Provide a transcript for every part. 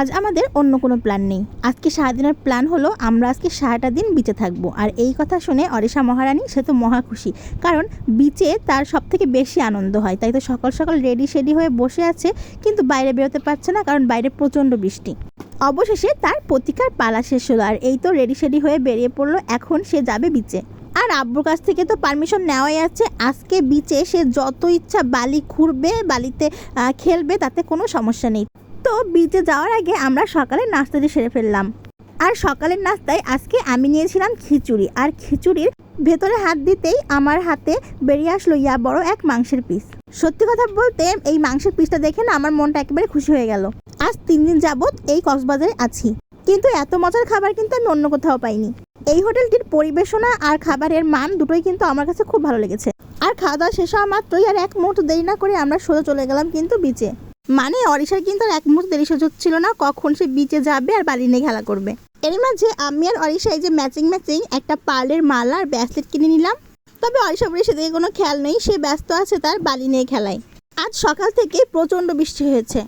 আজ আমাদের অন্য কোনো প্ল্যান নেই। আজকে সারাদিনের প্ল্যান হলো আমরা আজকে সারাটা দিন বিচে থাকব। আর এই কথা শুনে অরিশা মহারানী, সে তো মহা খুশি। কারণ বিচে তার সব থেকে বেশি আনন্দ হয়। তাই তো সকাল সকাল রেডি শেডি হয়ে বসে আছে, কিন্তু বাইরে বেরোতে পারছে না কারণ বাইরে প্রচণ্ড বৃষ্টি। অবশেষে তার প্রতিকার পালা শেষ হলো আর এই তো রেডি শেডি হয়ে বেরিয়ে পড়ল। এখন সে যাবে বিচে আর আব্বুর কাছ থেকে তো পারমিশন নেওয়াই আছে। আজকে বিচে সে যত ইচ্ছা বালি খুঁড়বে বালিতে খেলবে, তাতে কোনো সমস্যা নেই। তো বিচে যাওয়ার আগে আমরা সকালে নাস্তাটি সেরে ফেললাম। আর সকালের নাস্তায় আজকে আমি নিয়েছিলাম খিচুড়ি। আর খিচুড়ির ভেতরে হাত দিতেই আমার হাতে বেরিয়ে আসলো ইয়া বড় এক মাংসের পিস সত্যি কথা বলতে এই মাংসের পিসটা দেখে না আমার মনটা একেবারে খুশি হয়ে গেল। আজ তিন দিন যাবৎ এই কক্সবাজারে আছি। কিন্তু এত মজার খাবার কিন্তু আমি অন্য কোথাও পাইনি। এই হোটেলটির পরিবেশনা আর খাবারের মান দুটোই কিন্তু আমার কাছে খুব ভালো লেগেছে। আর খাওয়া দাওয়া শেষ হওয়া মাত্রই আর এক মুহূর্ত দেরি না করে আমরা সোজা চলে গেলাম কিন্তু বিচে মানে অরিশার কিন্তু আর এক মুহূর্ত দেরি সুযোগ ছিল না, কখন সে বিচে যাবে আর বালি নিয়ে খেলা করবে। এর মাঝে আমি আর অরিশা এই যে ম্যাচিং ম্যাচিং একটা পার্লের মালা আর ব্যাসলেট কিনে নিলাম। তবে অরিশা বলে সেদিকে কোনো খেয়াল নেই, সে ব্যস্ত আছে তার বালি নিয়ে খেলায়। আজ সকাল থেকে প্রচণ্ড বৃষ্টি হয়েছে।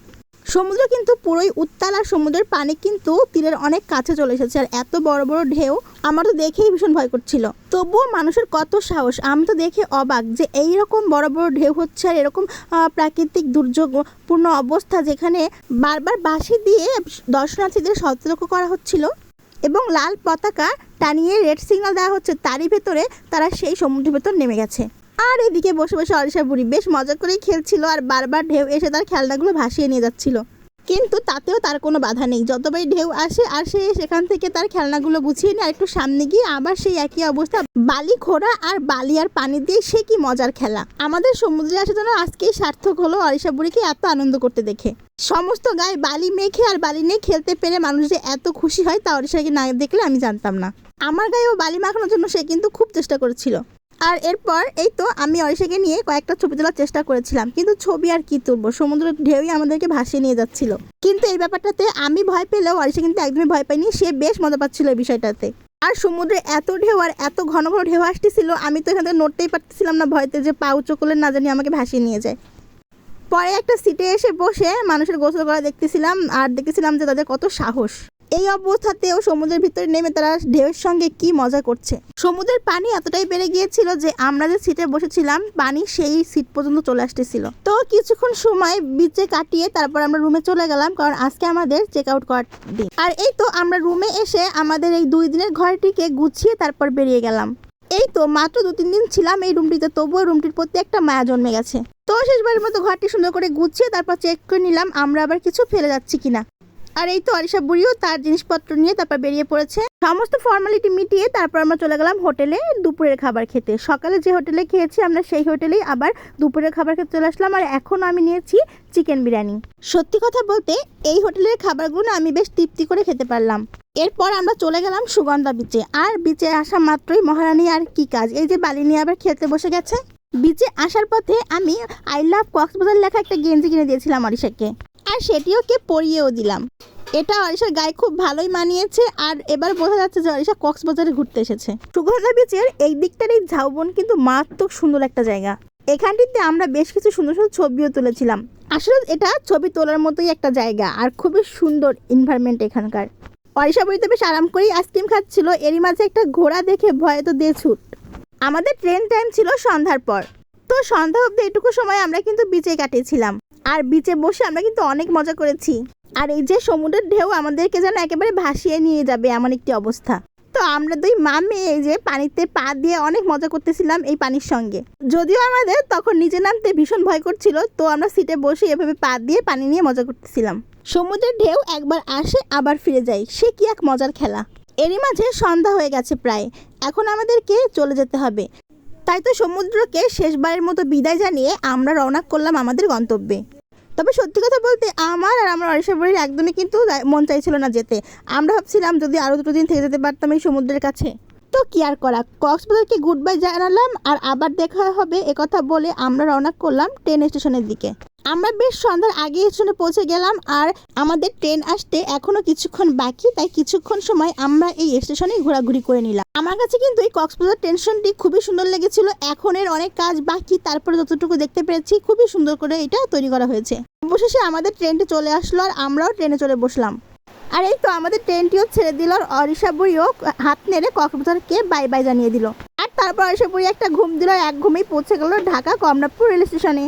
সমুদ্র কিন্তু পুরোই উত্তাল আর সমুদ্রের পানি কিন্তু তীরের অনেক কাছে চলে এসেছে। আর এত বড় বড় ঢেউ আমার তো দেখেই ভীষণ ভয় করছিল। তবুও মানুষের কত সাহস, আমি তো দেখে অবাক যে এই রকম বড় বড় ঢেউ হচ্ছে আর এরকম প্রাকৃতিক দুর্যোগপূর্ণ অবস্থা যেখানে বারবার বাঁশি দিয়ে দর্শনার্থীদের সতর্ক করা হচ্ছিল এবং লাল পতাকা টানিয়ে রেড সিগন্যাল দেওয়া হচ্ছে। তারই ভেতরে তারা সেই সমুদ্রের ভেতর নেমে গেছে। আর এদিকে বসে বসে অরিশা বুড়ি বেশ মজা করেই খেলছিল আর বারবার ঢেউ এসে তার খেলনাগুলো ভাসিয়ে নিয়ে যাচ্ছিল। কিন্তু তাতেও তার কোনো বাধা নেই। যতবারই ঢেউ আসে আর সে সেখান থেকে তার খেলনাগুলো গুছিয়ে নিয়ে, আর একটু সামনে গিয়ে আবার সেই একই অবস্থা, বালি খোড়া আর বালি আর পানি দিয়ে সে কি মজার খেলা। আমাদের সমুদ্রে আসা যেন আজকেই সার্থক হলো অরিশা বুড়িকে এত আনন্দ করতে দেখে। সমস্ত গায়ে বালি মেখে আর বালি নিয়ে খেলতে পেরে মানুষ যে এত খুশি হয় তা অরিশাকে না দেখলে আমি জানতাম না। আমার গায়েও বালি মাখানোর জন্য সে কিন্তু খুব চেষ্টা করেছিল। আর এরপর এই তো আমি অরিশাকে নিয়ে কয়েকটা ছবি তোলার চেষ্টা করেছিলাম, কিন্তু ছবি আর কি তুলবো? সমুদ্রের ঢেউই আমাদেরকে ভাসিয়ে নিয়ে যাচ্ছিল। কিন্তু এই ব্যাপারটাতে আমি ভয় পেলেও অরিশা কিন্তু একদমই ভয় পাইনি সে বেশ মজা পাচ্ছিল এই বিষয়টাতে। আর সমুদ্রে এত ঢেউ আর এত ঘন ঘন ঢেউ আসতেছিল, আমি তো এখান থেকে নড়তেই পারতেছিলাম না ভয়তে যে পা উঁচু করলে না জানি আমাকে ভাসিয়ে নিয়ে যায়। পরে একটা সিটে এসে বসে মানুষের গোসল করা দেখতেছিলাম, আর দেখেছিলাম যে তাদের কত সাহস। এই অবস্থাতেও সমুদ্রের ভিতরে নেমে তারা ঢেউয়ের সঙ্গে কি মজা করছে? সমুদ্রের পানি এতটাই বেড়ে গিয়েছিল যে আমরা যে সিটে বসেছিলাম, পানি সেই সিট পর্যন্ত চলে আসতেছিল। তো কিছুক্ষণ সময় বিচে কাটিয়ে তারপর আমরা রুমে চলে গেলাম কারণ আজকে আমাদের চেক আউট করার দিন। আর এই তো আমরা রুমে এসে আমাদের এই দুই দিনের ঘরটিকে গুছিয়ে তারপর বেরিয়ে গেলাম। এই তো মাত্র দু তিন দিন ছিলাম এই রুমটিতে, তবুও রুমটির প্রতি একটা মায়া জন্মে গেছে। তো শেষবারের মতো ঘরটি সুন্দর করে গুছিয়ে তারপর চেক করে নিলাম আমরা আবার কিছু ফেলে যাচ্ছি কিনা। আর এই তো অরিশা বুড়িও তার জিনিসপত্র নিয়ে তারপর বেরিয়ে পড়েছে। সমস্ত ফর্মালিটি মিটিয়ে তারপর আমরা চলে গেলাম হোটেলে দুপুরের খাবার খেতে। সকালে যে হোটেলে খেয়েছি আমরা সেই হোটেলেই আবার দুপুরের খাবার খেতে চলে আসলাম আর এখন আমি নিয়েছি চিকেন বিরিয়ানি। সত্যি কথা বলতে এই হোটেলের খাবারগুলো আমি বেশ তৃপ্তি করে খেতে পারলাম। এরপর আমরা চলে গেলাম সুগন্ধা বিচে আর বিচে আসা মাত্রই মহারানী আর কি কাজ? এই যে বালি নিয়ে আবার খেলতে বসে গেছে। বিচে আসার পথে আমি আই লাভ কক্সবাজার লেখা একটা গেঞ্জি কিনে দিয়েছিলাম অরিশাকে আর সেটিও কে পরিয়েও দিলাম। এটা অরিশার গায়ে খুব ভালোই মানিয়েছে আর এবার বোঝা যাচ্ছে যে অরিশা কক্সবাজারে ঘুরতে এসেছে। সুগন্ধা বিচের এই দিকটার এই ঝাউবন কিন্তু মারাত্মক সুন্দর একটা জায়গা। এখানটিতে আমরা বেশ কিছু সুন্দর সুন্দর ছবিও তুলেছিলাম। আসলে এটা ছবি তোলার মতোই একটা জায়গা আর খুবই সুন্দর এনভায়রনমেন্ট এখানকার। অরিশা বইতে বেশ আরাম করেই আইসক্রিম খাচ্ছিল, এরই মাঝে একটা ঘোড়া দেখে ভয়ে তো দিয়ে ছুট আমাদের ট্রেন টাইম ছিল সন্ধ্যার পর। তো সন্ধ্যা অব্দি এটুকু সময় আমরা কিন্তু বিচে কাটিয়েছিলাম। আর বিচে বসে আমরা কিন্তু অনেক মজা করেছি। আর এই যে সমুদ্রের ঢেউ আমাদেরকে যেন একেবারে ভাসিয়ে নিয়ে যাবে এমন একটি অবস্থা। তো আমরা দুই মামে এই যে পানিতে পা দিয়ে অনেক মজা করতেছিলাম এই পানির সঙ্গে। যদিও আমাদের তখন নিচে নামতে ভীষণ ভয় করছিল, তো আমরা সিটে বসে এভাবে পা দিয়ে পানি নিয়ে মজা করতেছিলাম। সমুদ্রের ঢেউ একবার আসে, আবার ফিরে যায়। সে কি এক মজার খেলা। এরই মাঝে সন্ধ্যা হয়ে গেছে প্রায়। এখন আমাদেরকে চলে যেতে হবে। তাই তো সমুদ্রকে শেষবারের মতো বিদায় জানিয়ে আমরা রওনা করলাম আমাদের গন্তব্যে। তবে সত্যি কথা বলতে আমার আর আমার অরিশা বাড়ির একদমই কিন্তু মন চাইছিল না যেতে। আমরা ভাবছিলাম যদি আরও দুটো দিন থেকে যেতে পারতাম এই সমুদ্রের কাছে। তো কি আর করা? কক্সবাজারকে গুড বাই জানালাম আর আবার দেখা হবে একথা বলে আমরা রওনা করলাম ট্রেন স্টেশনের দিকে। আমরা বেশ সন্ধ্যার আগে স্টেশনে পৌঁছে গেলাম আর আমাদের ট্রেন আসতে এখনও কিছুক্ষণ বাকি, তাই কিছুক্ষণ সময় আমরা এই স্টেশনে ঘোরাঘুরি করে নিলাম। আমার কাছে কিন্তু এই কক্সবাজার ট্রেন স্টেশনটি খুবই সুন্দর লেগেছিল। এখন এর অনেক কাজ বাকি, তারপরে যতটুকু দেখতে পেরেছি খুবই সুন্দর করে এটা তৈরি করা হয়েছে। অবশেষে আমাদের ট্রেনটি চলে আসলো আর আমরাও ট্রেনে চলে বসলাম। আর এই তো আমাদের ট্রেনটিও ছেড়ে দিল আর অরিষা বুড়িও হাত নেড়ে কক্সবাজারকে বাই বাই জানিয়ে দিল। আর তারপর অরিষা বুড়ি একটা ঘুম দিল এক ঘুমেই পৌঁছে গেল ঢাকা কমলাপুর রেল স্টেশনে